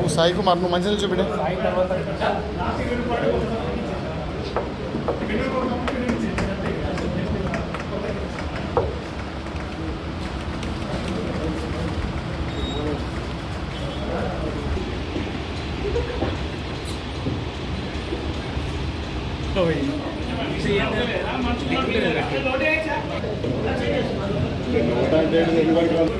బాబు సాయి కుమార్ నువ్వు మంచిగా చూపిడే చూడు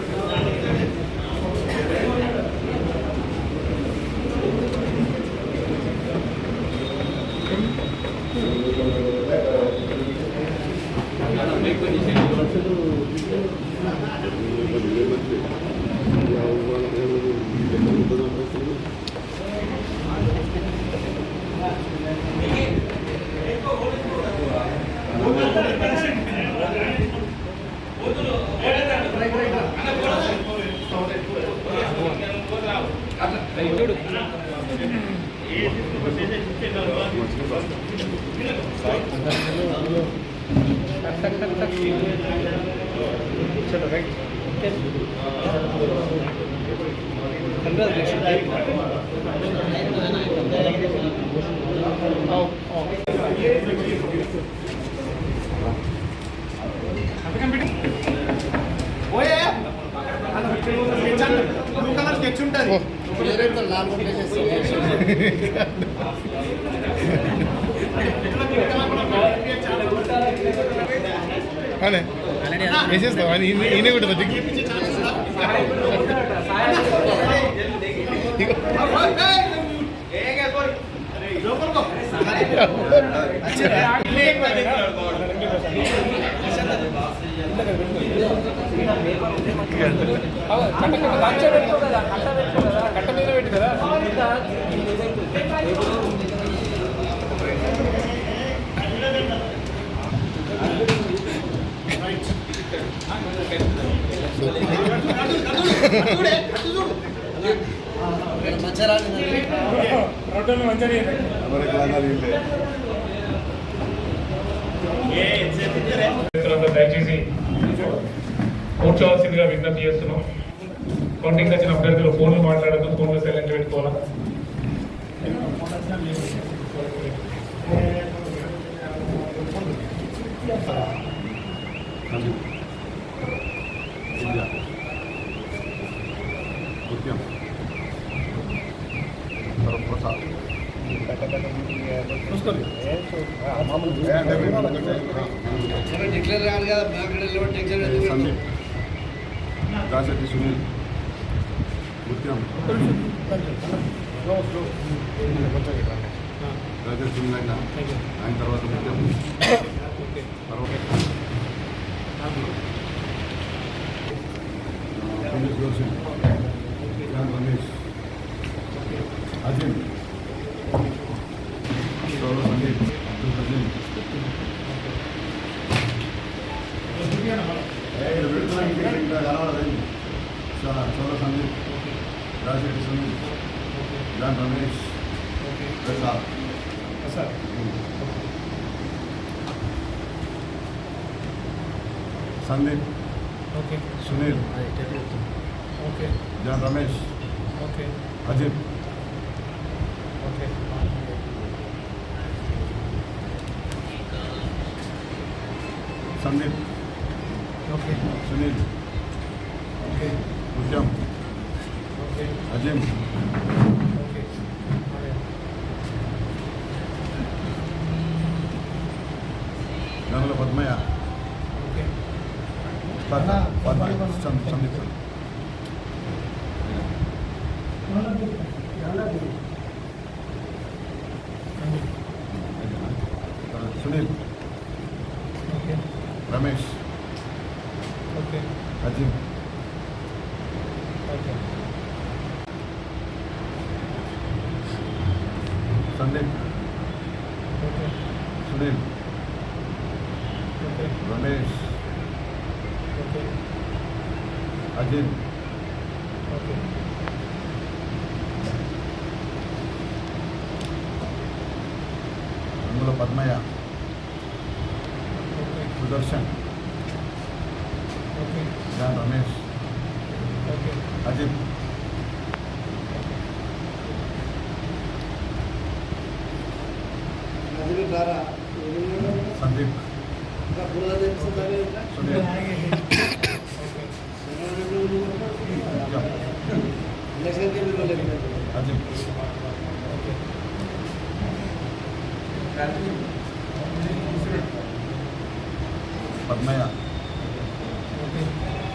వేసేస్తావు అని ఈయన- ఈయన కూడా దిగి ఇగో. కట్ట మీద పెట్టి కదా రొట్టెలు మంచిగా దయచేసి కూర్చోవలసిందిగా విజ్ఞప్తి చేస్తున్నాం కౌంటింగ్ వచ్చిన అభ్యర్థులు ఫోన్లు మాట్లాడద్దు ఫోన్లు సైలెంట్ పెట్టుకోవాలా Thank you కదా బ్యాక్ టెన్షన్ సందీప్ దాసరి సునీల్ ముత్యం దాసరి సునీల్ ఆయన తర్వాత ముత్యం తర్వాత Puneet Joshi John Ramesh Azim Sourav Sandeep Abdul Hazim Chola Sandeep Rajareddy Sunil John Ramesh Prasad. Sir Sandeep. Okay. Sunil. Okay. John Ramesh. Okay. Ajith. Okay. Sandeep. Okay. Sunil. Okay. Mutyam okay. Azim okay Ganula Padmaiah okay Padma Padma సం- Sandeep Sunil okay Ramesh okay Azim okay Sandeep Sunil okay Ramesh okay Azim okay Ganula Padmaiah okay Sudarshan okay John Ramesh okay Azim నదిలో ద్వారా సందీప్ ఇంకా బురద తెలుస్తుంది Sunil election కేంద్రంలో Azim Padmaiah okay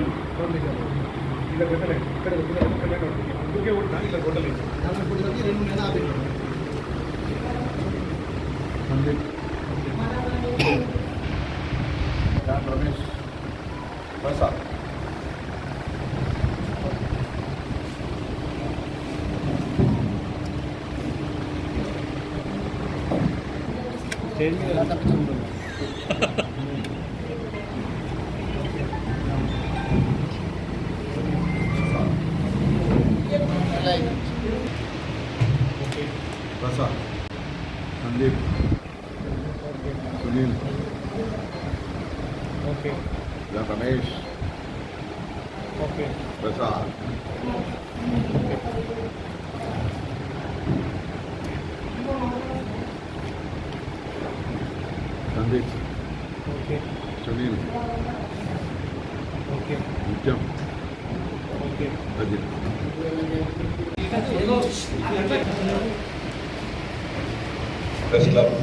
అరే very good no Padmanna రెండు నెలలు ఆపి Sandeep John Ramesh Prasad Prasad Sandeep Sunil okay John Ramesh okay Prasad Sandeep okay Sunil okay Nityam okay Ajith press club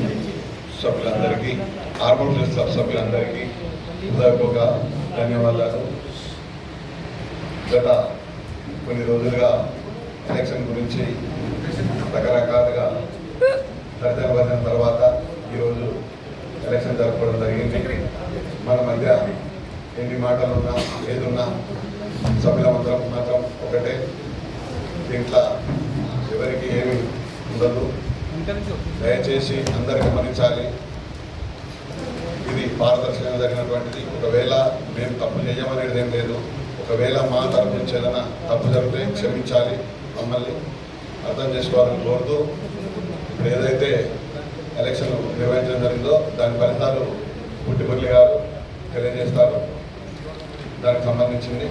సభ్యులందరికీ ఆర్మల్ ప్రెస్ క్లబ్ సభ్యులందరికీ హృదయపూర్వక ధన్యవాదాలు గత కొన్ని రోజులుగా ఎలక్షన్ గురించి రకరకాలుగా తర్జన తర్వాత ఈరోజు ఎలక్షన్ జరపడం జరిగింది. మన మధ్య ఎన్ని మాటలు ఉన్నా ఏదున్నా సభ్యుల మాత్రం మాత్రం ఒకటే. దీంట్లో ఎవరికి ఏమి ఉండదు. దయచేసి అందరు గమనించాలి. ఇది పారదర్శకంగా జరిగినటువంటిది. ఒకవేళ మేము తప్పు చేయమనేది ఏం లేదు. ఒకవేళ మా తరఫు నుంచి ఏదైనా తప్పు జరిగితే క్షమించాలి. చేసుకోవాలని కోరుతూ ఇప్పుడు ఏదైతే ఎలక్షన్ నిర్వహించడం జరిగిందో దాని ఫలితాలు పుట్టిపల్లి గారు తెలియజేస్తారు. దానికి సంబంధించింది.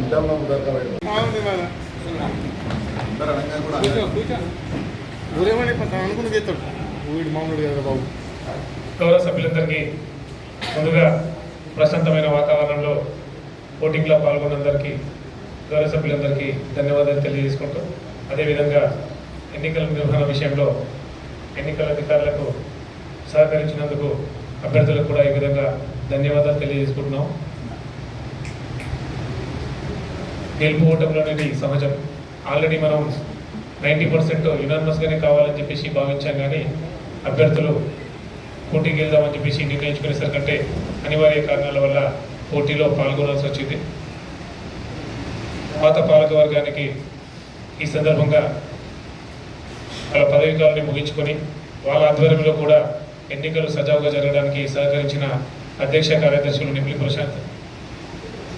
ఇంటర్లో అందరూ అనగా కూడా ఊరేమని అనుకున్న చేస్తాడు వీడు మామూలు కదా బాబు గౌరవ సభ్యులందరికీ ముందుగా ప్రశాంతమైన వాతావరణంలో ఓటింగ్లో పాల్గొన్నందరికీ గౌరవ సభ్యులందరికీ ధన్యవాదాలు తెలియజేసుకుంటూ అదేవిధంగా ఎన్నికల నిర్వహణ విషయంలో ఎన్నికల అధికారులకు సహకరించినందుకు అభ్యర్థులకు కూడా ఈ విధంగా ధన్యవాదాలు తెలియజేసుకుంటున్నాం. గెలుపు అనేది సహజం. ఆల్రెడీ మనం నైంటీ పర్సెంట్ యునానిమస్గానే కావాలని చెప్పేసి భావించాం కానీ అభ్యర్థులు పోటీకి వెళ్దామని చెప్పేసి నిర్ణయించుకునేసరికంటే అనివార్య కారణాల వల్ల పోటీలో పాల్గొనాల్సి వచ్చింది. పాత పాలక వర్గానికి ఈ సందర్భంగా వాళ్ళ పదవి కాలాన్ని ముగించుకొని వాళ్ళ ఆధ్వర్యంలో కూడా ఎన్నికలు సజావుగా జరగడానికి సహకరించిన అధ్యక్ష కార్యదర్శులు నిపుణి ప్రశాంత్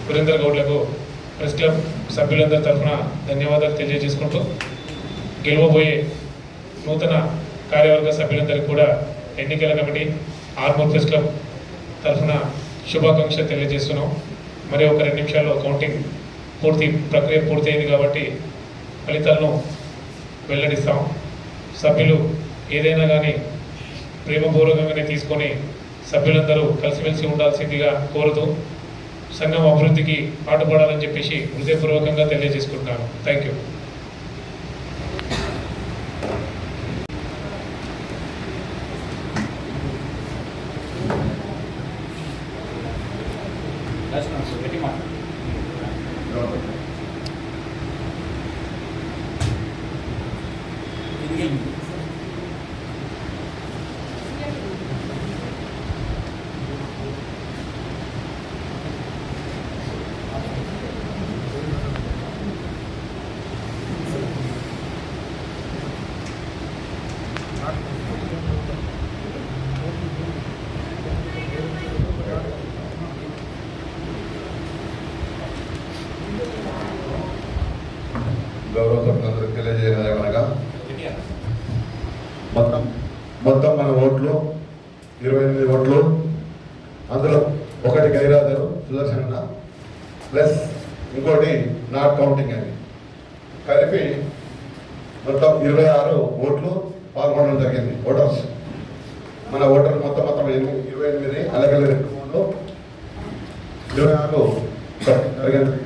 సురేందర్ గౌడ్లకు ప్రెస్ క్లబ్ సభ్యులందరి తరఫున ధన్యవాదాలు తెలియజేసుకుంటూ గెలవబోయే నూతన కార్యవర్గ సభ్యులందరికీ కూడా ఎన్నికల కమిటీ ఆర్మూర్ ప్రెస్ క్లబ్ తరఫున శుభాకాంక్షలు తెలియజేస్తున్నాం. మరి ఒక రెండు నిమిషాల్లో కౌంటింగ్ పూర్తి ప్రక్రియ పూర్తయింది కాబట్టి ఫలితాలను వెల్లడిస్తాం. సభ్యులు ఏదైనా కానీ ప్రేమపూర్వకంగానే తీసుకొని సభ్యులందరూ కలిసిమెలిసి ఉండాల్సిందిగా కోరుతూ సంఘం అభివృద్ధికి పాటుపడాలని చెప్పేసి హృదయపూర్వకంగా తెలియజేసుకుంటున్నాను. థ్యాంక్ యూ గౌరవ సభ్యులందరికీ తెలియజేయగలగా మొత్తం మొత్తం మన ఓట్లు ఇరవై ఎనిమిది ఓట్లు అందులో ఒకటి గైరాజరు సుదర్శన ప్లస్ ఇంకోటి నాట్ కౌంటింగ్ అని కలిపి మొత్తం ఇరవై ఆరు ఓట్లు పాల్గొనడం జరిగింది ఓటర్స్ మన ఓటర్లు మొత్తం మొత్తం ఎనిమిది ఇరవై ఎనిమిది అలాగే రెండు మూడు ఇరవై ఆరు జరిగింది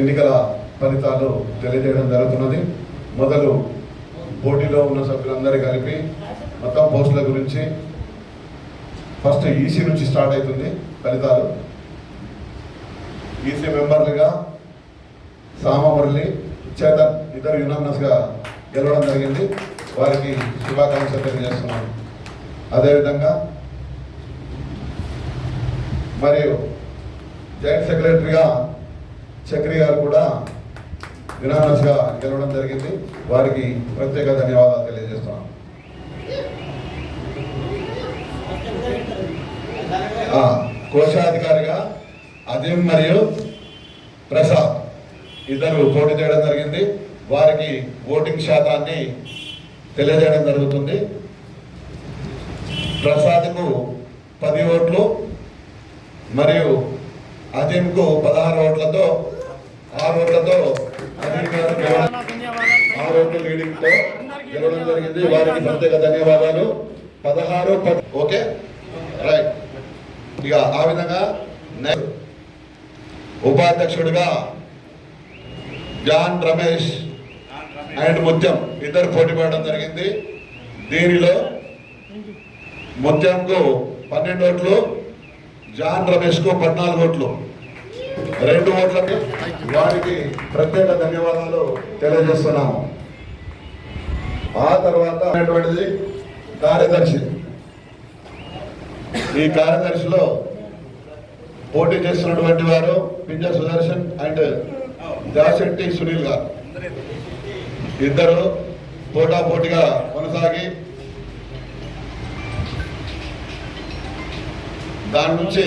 ఎన్నికల ఫలితాలు తెలియజేయడం జరుగుతున్నది. మొదలు పోటీలో ఉన్న సభ్యులందరూ కలిపి మొత్తం పోస్టుల గురించి ఫస్ట్ ఈసీ నుంచి స్టార్ట్ అవుతుంది ఫలితాలు. ఈసీ మెంబర్లుగా సామమురళి చేతన్ ఇద్దరు యునానస్గా గెలవడం జరిగింది. వారికి శుభాకాంక్షలు తెలియజేస్తున్నాను. అదేవిధంగా మరియు జాయింట్ సెక్రటరీగా చక్రి గారు కూడా యునానస్గా గెలవడం జరిగింది. వారికి ప్రత్యేక ధన్యవాదాలు తెలియజేస్తున్నాను. కోశాధికారిగా అజీం మరియు ప్రసాద్ ఇద్దరు పోటీ చేయడం జరిగింది. వారికి ఓటింగ్ శాతాన్ని తెలియజేయడం జరుగుతుంది. ప్రసాద్కు పది ఓట్లు మరియు అజీంకు పదహారు ఓట్లతో ఆ ఓట్లతో అజీం ఓట్ల తో గెలవడం జరిగింది. వారికి ప్రత్యేక ధన్యవాదాలు. పదహారు ఓకే? రైట్. ఇక ఆ విధంగా ఉపాధ్యక్షుడిగా జాన్ రమేష్ అండ్ ముత్యం ఇద్దరు పోటీ పడడం జరిగింది. దీనిలో ముత్యంకు పన్నెండు ఓట్లు జాన్ రమేష్కు పద్నాలుగు ఓట్లు. రెండు ఓట్లకి వారికి ప్రత్యేక ధన్యవాదాలు తెలియజేస్తున్నాము. ఆ తర్వాత అనేటువంటిది కార్యదర్శి. ఈ కార్యదర్శిలో పోటీ చేస్తున్నటువంటి వారు పింజ సుదర్శన్ అండ్ దాశెట్టి సునీల్ గారు. ఇద్దరు పోటాపోటీగా కొనసాగి దాని నుంచి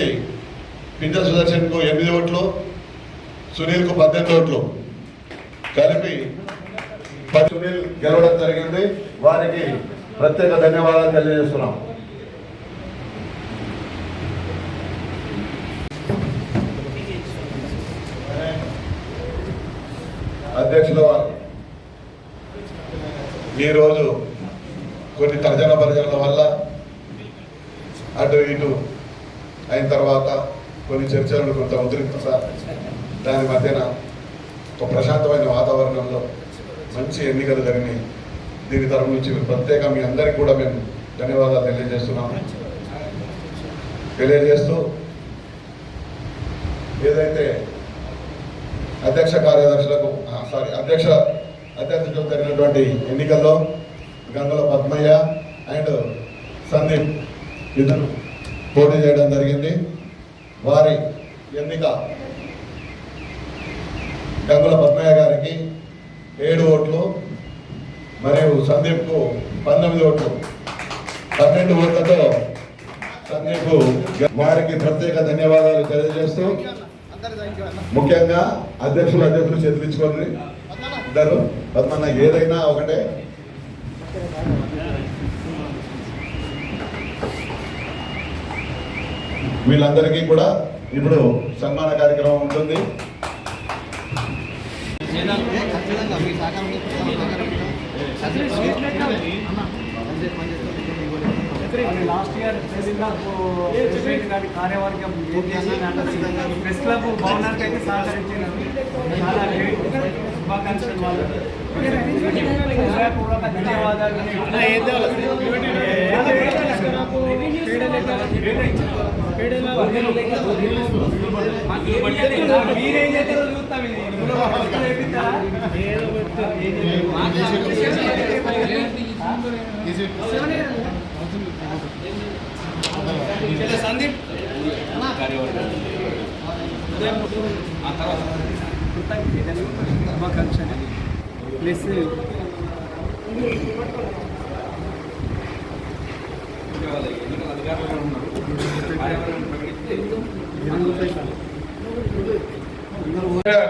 పింజ సుదర్శన్కు ఎనిమిది ఓట్లు సునీల్కు పద్దెనిమిది ఓట్లు. కలిపి సునీల్ గెలవడం జరిగింది. వారికి ప్రత్యేక ధన్యవాదాలు తెలియజేస్తున్నాం. అధ్యక్షుల వారు ఈరోజు కొన్ని తర్జన పరిజనల వల్ల అటు ఇటు అయిన తర్వాత కొన్ని చర్చలు కొంత ఉద్రిక్తత దాని మధ్యన ఒక ప్రశాంతమైన వాతావరణంలో మంచి ఎన్నికలు జరిగినాయి. దీని తరఫు నుంచి ప్రత్యేక మీ అందరికీ కూడా మేము ధన్యవాదాలు తెలియజేస్తున్నాము. తెలియజేస్తూ ఏదైతే అధ్యక్ష కార్యదర్శులకు సారీ అధ్యక్ష అధ్యక్షులకు జరిగినటువంటి ఎన్నికల్లో గంగల పద్మయ్య అండ్ సందీప్ ఇద్దరు పోటీ చేయడం జరిగింది. వారి ఎన్నిక. గంగుల పద్మయ్య గారికి ఏడు ఓట్లు మరియు సందీప్కు పంతొమ్మిది ఓట్లు. పన్నెండు ఓట్లతో సందీప్ వారికి ప్రత్యేక ధన్యవాదాలు తెలియజేస్తూ ముఖ్యంగా అధ్యక్షులు అధ్యక్షులు చేతులించుకోండి ఇద్దరు పద్మన్న ఏదైనా ఒకటే. వీళ్ళందరికీ కూడా ఇప్పుడు సన్మాన కార్యక్రమం ఉంటుంది. ఖచ్చితంగా లాస్ట్ ఇయర్ కార్యవర్గం ప్రెస్ క్లబ్ భవనానికి అయితే సహకరించినారు చాలా శుభాకాంక్షలు. వాళ్ళు మీరేం చేస్తారో చూస్తాం ఇది ఇందులో పక్కన ప్లస్.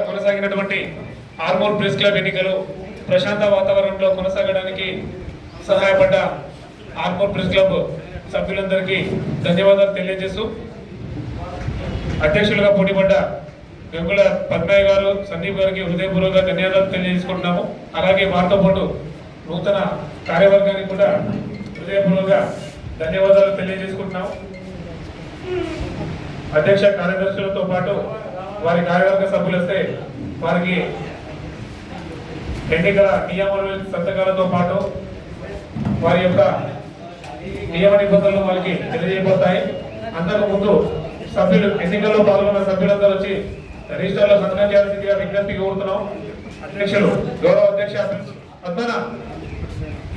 కొనసాగినటువంటి ఆర్మూర్ ప్రెస్ క్లబ్ ఎన్నికలు ప్రశాంత వాతావరణంలో కొనసాగడానికి సహాయపడ్డ ఆర్మూర్ ప్రెస్ క్లబ్ సభ్యులందరికీ ధన్యవాదాలు తెలియజేస్తూ అధ్యక్షులుగా పోటీపడ్డ గంగుల పద్మయ్య గారు సందీప్ గారికి హృదయపూర్వక ధన్యవాదాలు తెలియజేసుకుంటున్నాము. అలాగే వారితో పాటు నూతన కార్యవర్గానికి కూడా హృదయపూర్వక ధన్యవాదాలు తెలియజేసుకుంటున్నాము. అధ్యక్ష కార్యదర్శులతో పాటు వారి కార్యవర్గ సభ్యులు వస్తే వారికి ఎన్నికల నియమాల సంతకాలతో పాటు వారి యొక్క నియమ నిబంధనలు వాళ్ళకి తెలియజేయబడతాయి. అంతకుముందు సభ్యులు ఎన్నికల్లో పాల్గొన్న సభ్యులందరూ వచ్చి రిజిస్టర్లో సంతకం చేయాల్సిందిగా విజ్ఞప్తి కోరుతున్నాం. అధ్యక్షులు గౌరవ అధ్యక్ష పద్మన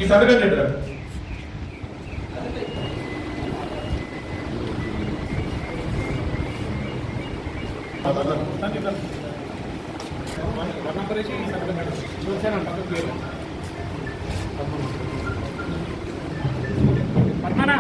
ఈ సంతకం పద్మనా.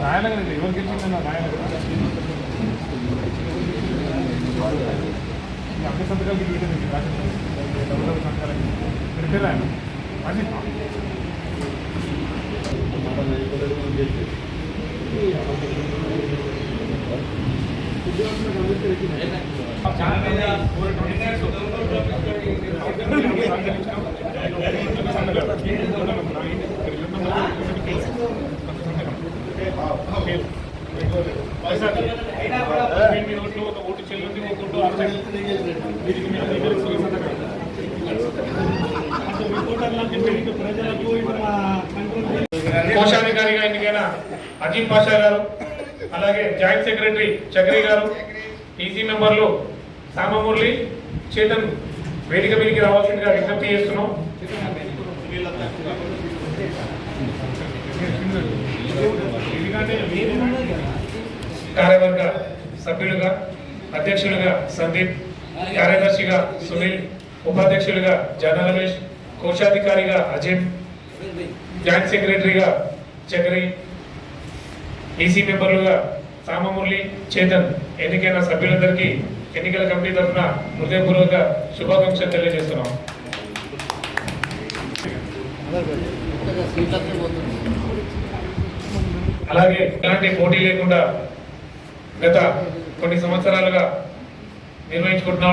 రాయనగరండి ఎవరు గెలిచిందన్న రాయనగరం అన్ని సంతకాలు పెట్టింది డబ్బులు సంతకాలు ప్రిపేర్ ఆయన అది ఓటు చెల్లింది ఓటు కోశాధికారిగా ఎన్నికైన అజీం పాషా గారు అలాగే జాయింట్ సెక్రటరీ చక్రి గారు ఈసీ మెంబర్లు సామమురళి చేతన్ వేదిక మీదకి రావాల్సిందిగా విజ్ఞప్తి చేస్తున్నాం. మీరు కార్యవర్గ సభ్యులుగా అధ్యక్షులుగా సందీప్ కార్యదర్శిగా సునీల్ ఉపాధ్యక్షులుగా జన రమేష్ కోశాధికారిగా అజయ్ జాయింట్ సెక్రటరీగా చక్రి ఈసీ మెంబర్లుగా సామమురళి చేతన్ ఎన్నికైన సభ్యులందరికీ ఎన్నికల కమిటీ తరఫున హృదయపూర్వక శుభాకాంక్షలు తెలియజేస్తున్నాం. అలాగే ఎలాంటి పోటీ లేకుండా గత కొన్ని సంవత్సరాలుగా నిర్వహించుకుంటున్న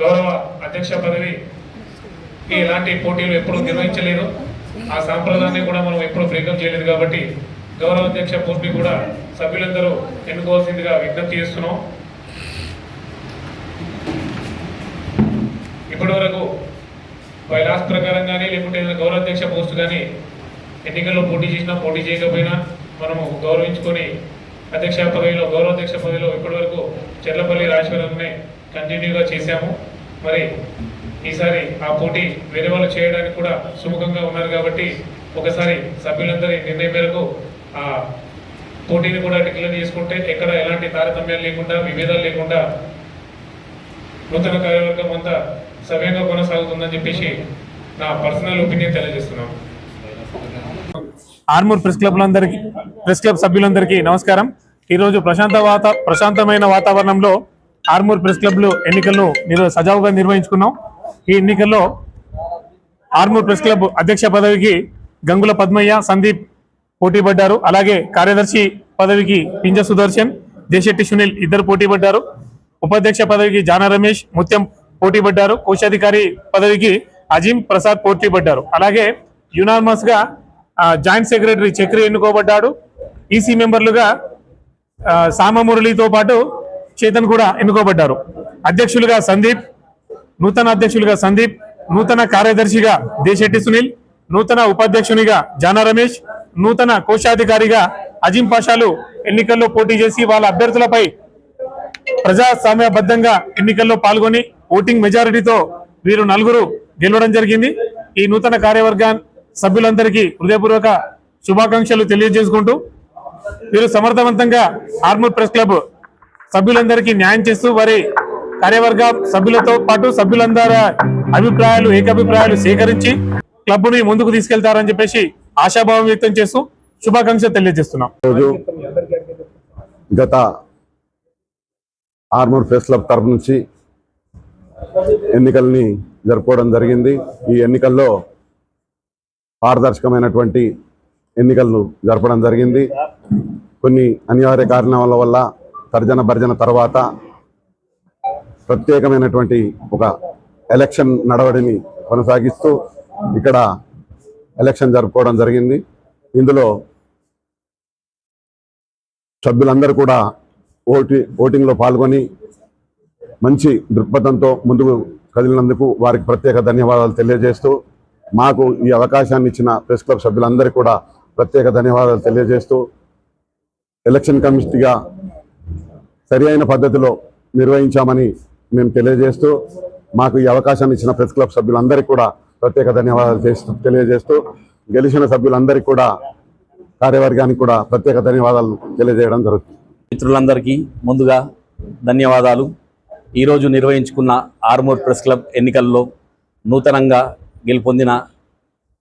గౌరవ అధ్యక్ష పదవి ఎలాంటి పోటీలు ఎప్పుడూ నిర్వహించలేదు ఆ సాంప్రదాయాన్ని కూడా మనం ఎప్పుడూ బ్రేకప్ చేయలేదు కాబట్టి గౌరవ అధ్యక్ష పోటీ కూడా సభ్యులందరూ ఎన్నుకోవాల్సిందిగా విజ్ఞప్తి చేస్తున్నాం. ఇప్పటి వరకు వైలాస్ ప్రకారం కానీ లేకుంటే ఏదైనా గౌరవాధ్యక్ష పోస్ట్ కానీ ఎన్నికల్లో పోటీ చేసినా పోటీ చేయకపోయినా మనము గౌరవించుకొని అధ్యక్ష పదవిలో గౌరవ అధ్యక్ష పదవిలో ఇప్పటివరకు చెర్లపల్లి రాజేశ్వరంనే కంటిన్యూగా చేశాము. మరి ఈసారి ఆ పోటీ వేరే వాళ్ళు చేయడానికి కూడా సుముఖంగా ఉన్నారు కాబట్టి ఒకసారి సభ్యులందరి నిర్ణయం మేరకు ఆ పోటీని కూడా డిక్లేర్ చేసుకుంటే ఎక్కడ ఎలాంటి తారతమ్యాలు లేకుండా విభేదాలు లేకుండా నూతన కార్యవర్గం అంతా సవ్యంగా కొనసాగుతుందని చెప్పేసి నా పర్సనల్ ఒపీనియన్ తెలియజేస్తున్నాను. ఆర్మూర్ ప్రెస్ క్లబ్లందరికీ ప్రెస్ క్లబ్ సభ్యులందరికీ నమస్కారం. ఈరోజు ప్రశాంత వాత ప్రశాంతమైన వాతావరణంలో ఆర్మూర్ ప్రెస్ క్లబ్లు ఎన్నికలను సజావుగా నిర్వహించుకున్నాం. ఈ ఎన్నికల్లో ఆర్మూర్ ప్రెస్ క్లబ్ అధ్యక్ష పదవికి గంగుల పద్మయ్య సందీప్ పోటీ పడ్డారు అలాగే కార్యదర్శి పదవికి పింజ సుదర్శన్ దేశెట్టి సునీల్ ఇద్దరు పోటీ పడ్డారు ఉపాధ్యక్ష పదవికి జానా రమేష్ ముత్యం పోటీ పడ్డారు కోశాధికారి పదవికి అజీం ప్రసాద్ పోటీ పడ్డారు అలాగే యునానిమస్గా జాయింట్ సెక్రటరీ చక్రి ఎన్నుకోబడ్డాడు. ఈసీ మెంబర్లుగా సామమురళితో పాటు చేతన్ కూడా ఎన్నుకోబడ్డారు. అధ్యక్షులుగా సందీప్ నూతన అధ్యక్షులుగా సందీప్ నూతన కార్యదర్శిగా దేశెట్టి సునీల్ నూతన ఉపాధ్యక్షునిగా జానా రమేష్ నూతన కోశాధికారిగా అజీం పాషాలు ఎన్నికల్లో పోటీ చేసి వాళ్ళ అభ్యర్థులపై ప్రజాస్వామ్యబద్ధంగా ఎన్నికల్లో పాల్గొని ఓటింగ్ మెజారిటీతో వీరు నలుగురు గెలవడం జరిగింది. ఈ నూతన కార్యవర్గా సభ్యులందరికీ హృదయపూర్వక శుభాకాంక్షలు తెలియజేసుకుంటూ వీరు సమర్థవంతంగా ఆర్మూర్ ప్రెస్ క్లబ్ సభ్యులందరికీ న్యాయం చేస్తూ వారి కార్యవర్గ సభ్యులతో పాటు సభ్యులందరి అభిప్రాయాలు ఏకాభిప్రాయాలు సేకరించి క్లబ్ని ముందుకు తీసుకెళ్తారని చెప్పేసి ఆశాభావం వ్యక్తం చేస్తూ శుభాకాంక్షలు తెలియజేస్తున్నాం. రోజు గత ఆర్మూర్ ప్రెస్ క్లబ్ తరఫు నుంచి ఎన్నికల్ని జరుపుకోవడం జరిగింది. ఈ ఎన్నికల్లో పారదర్శకమైనటువంటి ఎన్నికలను జరపడం జరిగింది. కొన్ని అనివార్య కారణాల వల్ల తర్జన భర్జన తర్వాత ప్రత్యేకమైనటువంటి ఒక ఎలక్షన్ నడవడిని కొనసాగిస్తూ ఇక్కడ ఎలక్షన్ జరుపుకోవడం జరిగింది. ఇందులో సభ్యులందరూ కూడా ఓటి ఓటింగ్లో పాల్గొని మంచి దృక్పథంతో ముందుకు కదిలినందుకు వారికి ప్రత్యేక ధన్యవాదాలు తెలియజేస్తూ మాకు ఈ అవకాశాన్ని ఇచ్చిన ప్రెస్ క్లబ్ సభ్యులందరికీ కూడా ప్రత్యేక ధన్యవాదాలు తెలియజేస్తూ ఎలక్షన్ కమిటీగా సరి అయిన పద్ధతిలో నిర్వహించామని మేము తెలియజేస్తూ మాకు ఈ అవకాశాన్ని ఇచ్చిన ప్రెస్ క్లబ్ సభ్యులందరికీ కూడా ప్రత్యేక ధన్యవాదాలు చేస్తూ తెలియజేస్తూ గెలిచిన సభ్యులందరికీ కూడా కార్యవర్గానికి కూడా ప్రత్యేక ధన్యవాదాలు తెలియజేయడం జరుగుతుంది. మిత్రులందరికీ ముందుగా ధన్యవాదాలు. ఈరోజు నిర్వహించుకున్న ఆర్మూర్ ప్రెస్ క్లబ్ ఎన్నికల్లో నూతనంగా గెలుపొందిన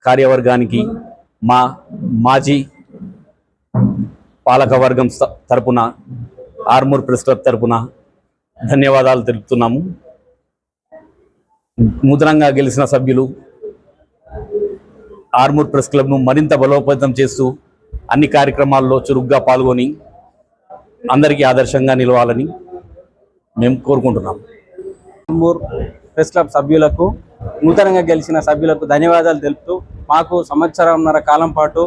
కార్యవర్గానికి మా మాజీ పాలకవర్గం తరపున ఆర్మూర్ ప్రెస్ క్లబ్ తరపున ధన్యవాదాలు తెలుపుతున్నాము. నూతనంగా గెలిచిన సభ్యులు ఆర్మూర్ ప్రెస్ క్లబ్ను మరింత బలోపేతం చేస్తూ అన్ని కార్యక్రమాల్లో చురుగ్గా పాల్గొని అందరికీ ఆదర్శంగా నిలవాలని మేము కోరుకుంటున్నాం ఆర్మూర్ ప్రెస్ క్లబ్ సభ్యులకు నూతనంగా గెలిచిన సభ్యులకు ధన్యవాదాలు తెలుపుతూ మాకు సంవత్సరంన్నర కాలం పాటు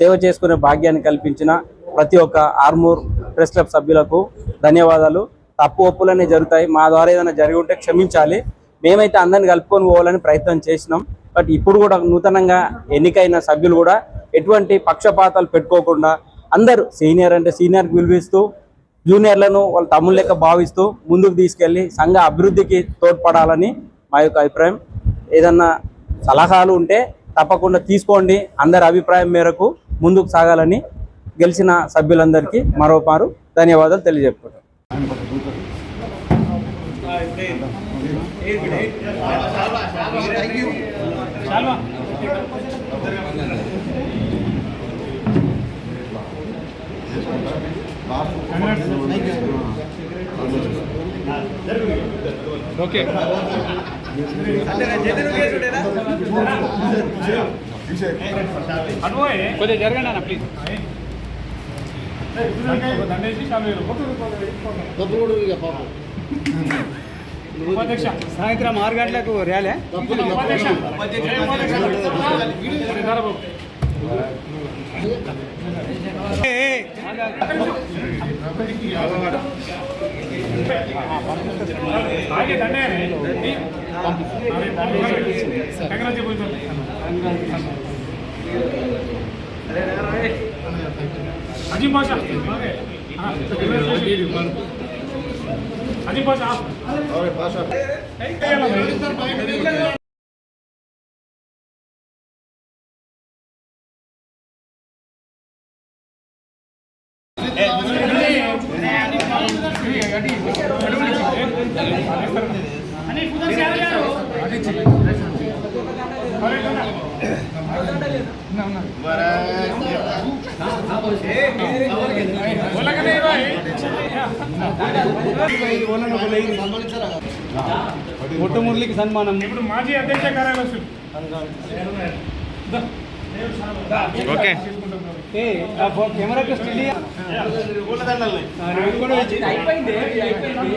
సేవ చేసుకునే భాగ్యాన్ని కల్పించిన ప్రతి ఒక్క ఆర్మూర్ ప్రెస్ క్లబ్ సభ్యులకు ధన్యవాదాలు. తప్పు ఒప్పులనే జరుగుతాయి. మా ద్వారా ఏదైనా జరిగి ఉంటే క్షమించాలి. మేమైతే అందరిని కలుపుకొని పోవాలని ప్రయత్నం చేసినాం. బట్ ఇప్పుడు కూడా నూతనంగా ఎన్నికైన సభ్యులు కూడా ఎటువంటి పక్షపాతాలు పెట్టుకోకుండా అందరూ సీనియర్ అంటే సీనియర్కి విలువిస్తూ జూనియర్లను వాళ్ళ తమ్ముళ్ళ లెక్క భావిస్తూ ముందుకు తీసుకెళ్ళి సంఘ అభివృద్ధికి తోడ్పడాలని మా యొక్క అభిప్రాయం. ఏదన్నా సలహాలు ఉంటే తప్పకుండా తీసుకోండి. అందరి అభిప్రాయం మేరకు ముందుకు సాగాలని గెలిచిన సభ్యులందరికీ మరోపారు ధన్యవాదాలు తెలియజెప్పుకుంటాం ఓకే. కొద్దిగా జరగండి అన్న ప్లీజ్ సాయంత్రం ఆరు గంటలకు ర్యాలే? ఉపాధ్యక్ష. జై ఉపాధ్యక్ష ధరబాబు. ఆగే దండే కంగ్రాజ్ చెబుతాను అజీం బాషా అజీం బాషా మొట్ట మురళికి సన్మానం. ఇప్పుడు మాజీ అధ్యక్ష కార్యదర్శులు ఓకే. కెమెరాకి స్టిల్ వచ్చి- అయిపోయింది అయిపోయింది.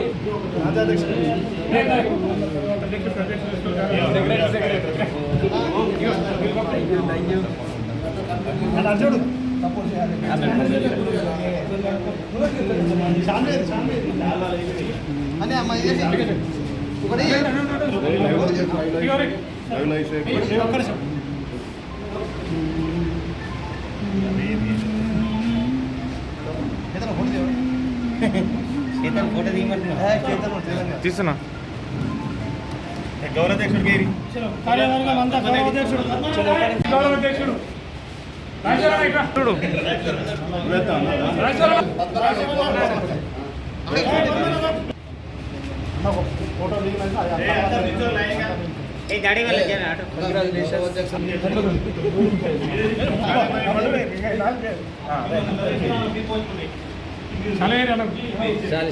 అని అమ్మ ఇది ఒకటి చేతన ఫోటో తీయమంటున్నా. చేతన తీస్తున్నా. కార్యవర్గం అంతా గౌరవాధ్యక్షుడు గౌరవాధ్యక్షుడు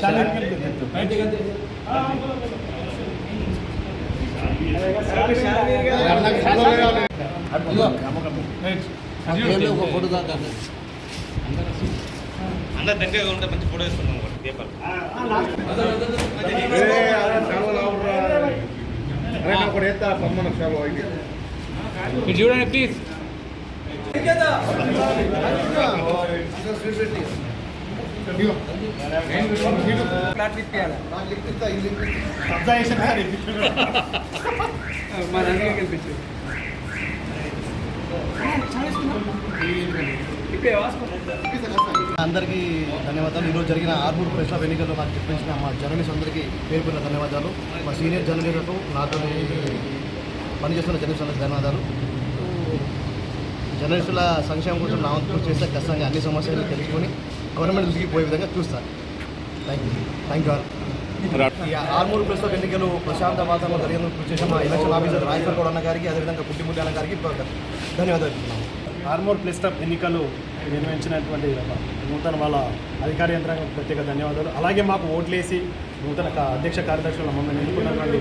రాజారావు ఇక్కడ చూడు ఒక ఫోటో దాకా మీరు చూడండి ప్లీజ్ మా కనిపించింది అందరికీ ధన్యవాదాలు. ఈరోజు జరిగిన ఆర్మూర్ ప్రెస్ క్లబ్ ఎన్నికల్లో నాకు చెప్పించిన మా జర్నలిస్ట్ అందరికీ పేరు ధన్యవాదాలు. మా సీనియర్ జర్నలిస్టులకు నాతో పనిచేస్తున్న జర్నలిస్ట్ అందరికీ ధన్యవాదాలు. జర్నలిస్టుల సంక్షేమం కోసం నా వంతు కృషి చేస్తే ఖచ్చితంగా అన్ని సమస్యలు తెలుసుకొని గవర్నమెంట్ దృష్టికి పోయే విధంగా చూస్తాను thank you thank you Armoor press club ఎన్నికలు ప్రశాంత వాతావరణం జరిగేందుకు కృషి చేసిన మా ఎలక్షన్ ఆఫీసర్ రాజేశ్వర్ గౌడ్ అన్న గారికి అదేవిధంగా అన్న గారికి ధన్యవాదాలు. ఆర్మోర్ ప్లస్ క్లబ్ ఎన్నికలు నిర్వహించినటువంటి నూతన వాళ్ళ అధికార యంత్రాంగం ప్రత్యేక ధన్యవాదాలు. అలాగే మాకు ఓట్లేసి నూతన అధ్యక్ష కార్యదర్శులు మమ్మల్ని ఎన్నుకున్నటువంటి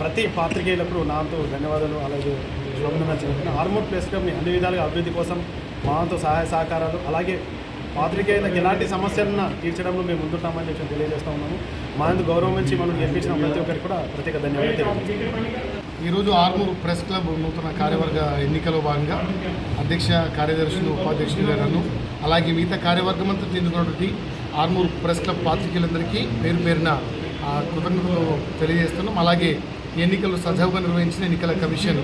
ప్రతి పాత్రికేయులకు నాతో ధన్యవాదాలు. అలాగే శుభాభినందనలు చెప్తున్నాను ఆర్మోర్ ప్లస్ క్లబ్ని అన్ని విధాలుగా అభివృద్ధి కోసం మాతో సహాయ సహకారాలు అలాగే పాత్రికేయులకు ఎలాంటి సమస్యలను తీర్చడంలో మేము ముందుంటామని చెప్పి తెలియజేస్తూ ఉన్నాము. మా ఇంత గౌరవం నుంచి మనం గెలిపించిన ప్రతి ఒక్కరికి కూడా ప్రత్యేక ధన్యవాదాలు ఈరోజు ఆర్మూర్ ప్రెస్ క్లబ్ నూతన కార్యవర్గ ఎన్నికలో భాగంగా అధ్యక్ష కార్యదర్శులు ఉపాధ్యక్షులు గారు అలాగే మిగతా కార్యవర్గం అంతా చెందుకున్నటువంటి ఆర్మూర్ ప్రెస్ క్లబ్ పాత్రికేయులందరికీ పేరు పేరున ఆ, కృతజ్ఞతలు తెలియజేస్తున్నాం. అలాగే ఎన్నికలు సజావుగా నిర్వహించిన ఎన్నికల కమిషన్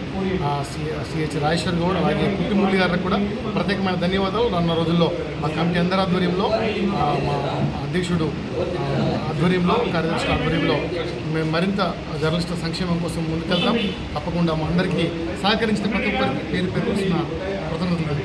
సి- సిహెచ్ రాజేశ్వర్ గౌడ్ అలాగే పుట్టిమురళి గారికి కూడా ప్రత్యేకమైన ధన్యవాదాలు. రానున్న రోజుల్లో మా కమిటీ అందరి ఆధ్వర్యంలో మా అధ్యక్షుడు ఆధ్వర్యంలో కార్యదర్శి ఆధ్వర్యంలో మేము మరింత జర్నలిస్టుల సంక్షేమం కోసం ముందుకెళ్తాం. తప్పకుండా మా అందరికీ సహకరించిన ప్రతి ఒక్కరికి పేరు పేరు కృతజ్ఞతలు